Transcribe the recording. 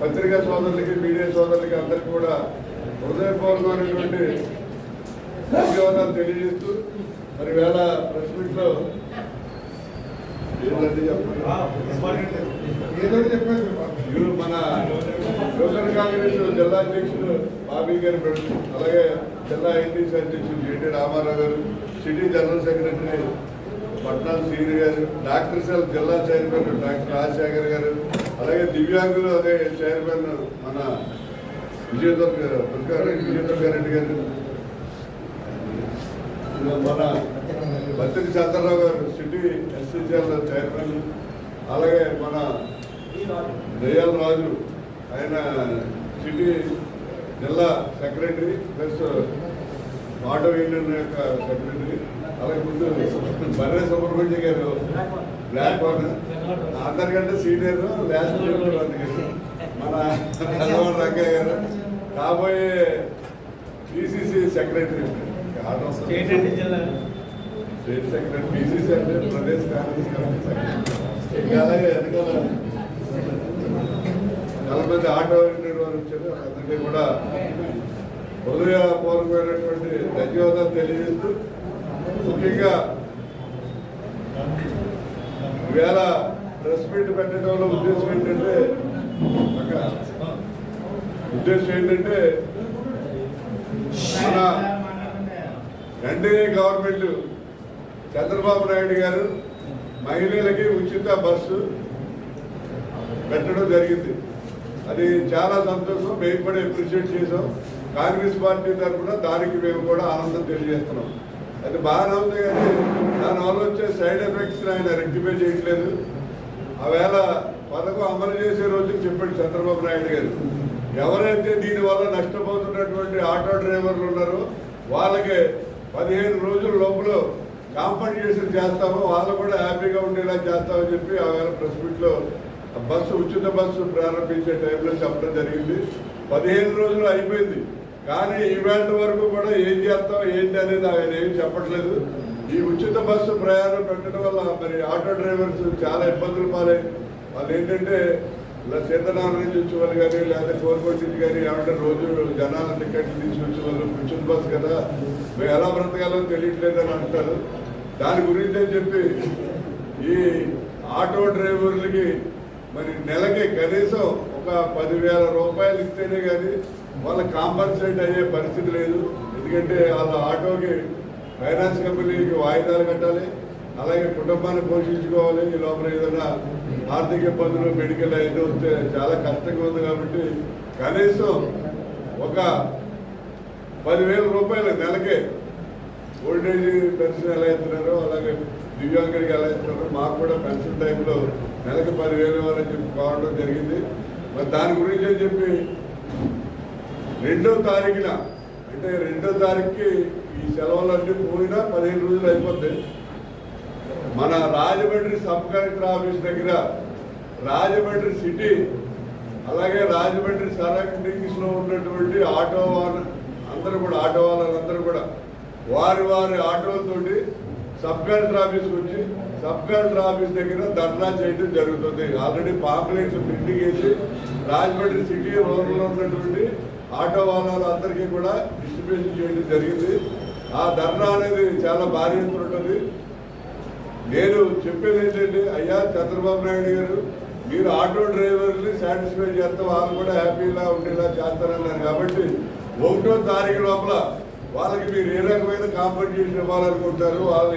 పత్రికా సోదరులకి మీడియా సోదరులకి అందరికి కూడా హృదయపూర్వమైనటువంటి ధన్యవాదాలు తెలియజేస్తూ మరి వేళ ప్రెస్ మీట్లో ఏదో చెప్పారు మన యువజన కాంగ్రెస్ జిల్లా అధ్యక్షుడు బాబీ గారి అలాగే జిల్లా ఎన్టీసీ అధ్యక్షుడు జేటీ రామారావు గారు city general secretary Patnal Srini గారు డాక్టర్ సెల్ జిల్లా చైర్మన్ డాక్టర్ రాజశేఖర్ గారు అలాగే దివ్యాంగులు అదే చైర్మన్ మన విజయదుర్గ దుర్గారెడ్డి విజయదుర్గారెడ్డి గారు. మన బత్తిరి చంద్రరావు గారు సిటీ ఎస్సీసీఎల్ చైర్మన్ అలాగే మన దయాల రాజు ఆయన సిటీ జిల్లా సెక్రటరీ ప్లస్ ఆటో యూనియన్ యొక్క సెక్రటరీ అలాగే ముందు బర్రె సుబ్రహ్మణ్య గారు బ్లాక్ వన్ అందరికంటే సీనియర్ మన చంద్రబాబు రంగయ్య గారు. కాబోయే PCC secretary auto state secretary PCC అంటే ప్రదేశ్ కాంగ్రెస్ కమిటీ అలాగే వెనకాల చాలా మంది ఆటో వారు వచ్చారు. అందరికీ కూడా హృదయపూర్వకమైనటువంటి ధన్యవాదాలు తెలియజేస్తూ ముఖ్యంగా ఈవేళ ప్రెస్ మీట్ పెట్టడంలో ఉద్దేశం ఏంటంటే ఒక ఉద్దేశం ఏంటంటే మన ఎన్డీఏ గవర్నమెంట్ చంద్రబాబు నాయుడు గారు మహిళలకి ఉచిత బస్సు పెట్టడం జరిగింది. అది చాలా సంతోషం మేము కూడా అప్రిషియేట్ చేసాం కాంగ్రెస్ పార్టీ తరఫున దానికి మేము కూడా ఆనందం తెలియజేస్తున్నాం. అది బాగానే ఉంది కానీ దానివల్ల వచ్చే సైడ్ ఎఫెక్ట్స్ ఆయన రెక్టిఫై చేయట్లేదు. ఆవేళ పథకం అమలు చేసే రోజు చెప్పాడు చంద్రబాబు నాయుడు గారు. ఎవరైతే దీనివల్ల నష్టపోతున్నటువంటి ఆటో డ్రైవర్లు ఉన్నారో వాళ్ళకి పదిహేను రోజుల లోపల కాంపన్సేషన్ చేస్తాము. వాళ్ళు కూడా హ్యాపీగా ఉండేలా చేస్తామని చెప్పి ఆవేళ ప్రెస్ మీట్లో బస్సు ఉచిత బస్సు ప్రారంభించే టైంలో చెప్పడం జరిగింది. పదిహేను రోజులు అయిపోయింది. కానీ ఈవెంట్ వరకు కూడా ఏం చేస్తాం ఏంటి అనేది ఆయన ఏం చెప్పట్లేదు. ఈ ఉచిత బస్సు ప్రయాణం పెట్టడం వల్ల మరి ఆటో డ్రైవర్స్ చాలా ఇబ్బందులు పాలే వాళ్ళు ఏంటంటే ఇలా సీతారామం నుంచి వచ్చేవాళ్ళు కానీ లేదా కోరుకోటి నుంచి కానీ ఏమంటే రోజు జనాల టికెట్లు తీసి వాళ్ళు ఉచిత బస్సు కదా. మేము ఎలా బ్రతకాలో తెలియట్లేదు అని అంటారు. దాని గురించి అని చెప్పి ఈ ఆటో డ్రైవర్లకి మరి నెలకి కనీసం ఒక పదివేల రూపాయలు ఇస్తేనే కానీ వాళ్ళ కాంపన్సేట్ అయ్యే పరిస్థితి లేదు. ఎందుకంటే వాళ్ళ ఆటోకి ఫైనాన్స్ కంపెనీకి వాయిదాలు కట్టాలి. అలాగే కుటుంబాన్ని పోషించుకోవాలి. ఈ లోపల ఏదైనా ఆర్థిక ఇబ్బందులు మెడికల్ అయితే వస్తే చాలా కష్టంగా ఉంది కాబట్టి కనీసం ఒక పదివేల రూపాయలు నెలకే ఓల్డేజ్ పెన్షన్ ఎలా ఇస్తున్నారో అలాగే దివ్యాంగుడికి ఎలా ఇస్తున్నారో మాకు కూడా పెన్షన్ టైంలో నెలకు పదివేలు ఇవ్వాలని చెప్పి కావడం జరిగింది. మరి దాని గురించి అని చెప్పి రెండో తారీఖున అంటే రెండో తారీఖుకి ఈ సెలవులన్నీ పోయినా పదిహేను రోజులు అయిపోతాయి మన రాజమండ్రి సబ్ కలెక్టర్ ఆఫీస్ దగ్గర రాజమండ్రి సిటీ అలాగే రాజమండ్రి సరౌండింగ్స్లో ఉన్నటువంటి ఆటో వాళ్ళ అందరూ కూడా ఆటో వాళ్ళందరూ కూడా వారి వారి ఆటోలతోటి సబ్ కలెక్టర్ ఆఫీస్కి వచ్చి సబ్ కలెక్టర్ ఆఫీస్ దగ్గర ధర్నా చేయడం జరుగుతుంది. ఆల్రెడీ పాంప్లెట్స్ ప్రింటింగ్ వేసి రాజమండ్రి సిటీ రోడ్లో ఉన్నటువంటి ఆటో వాళ్ళందరికీ కూడా డిస్ట్రిబ్యూషన్ చేయడం జరిగింది. ఆ ధర్నా అనేది చాలా భారీ ఎత్తున ఉంటుంది. నేను చెప్పేది ఏంటంటే అయ్యా చంద్రబాబు నాయుడు గారు మీరు ఆటో డ్రైవర్ని సాటిస్ఫై చేస్తాం వాళ్ళు కూడా హ్యాపీగా ఉండేలా చేస్తారన్నారు కాబట్టి ఒకటో తారీఖు లోపల వాళ్ళకి మీరు ఏ రకమైన కాంపెన్సేషన్ ఇవ్వాలనుకుంటారు వాళ్ళు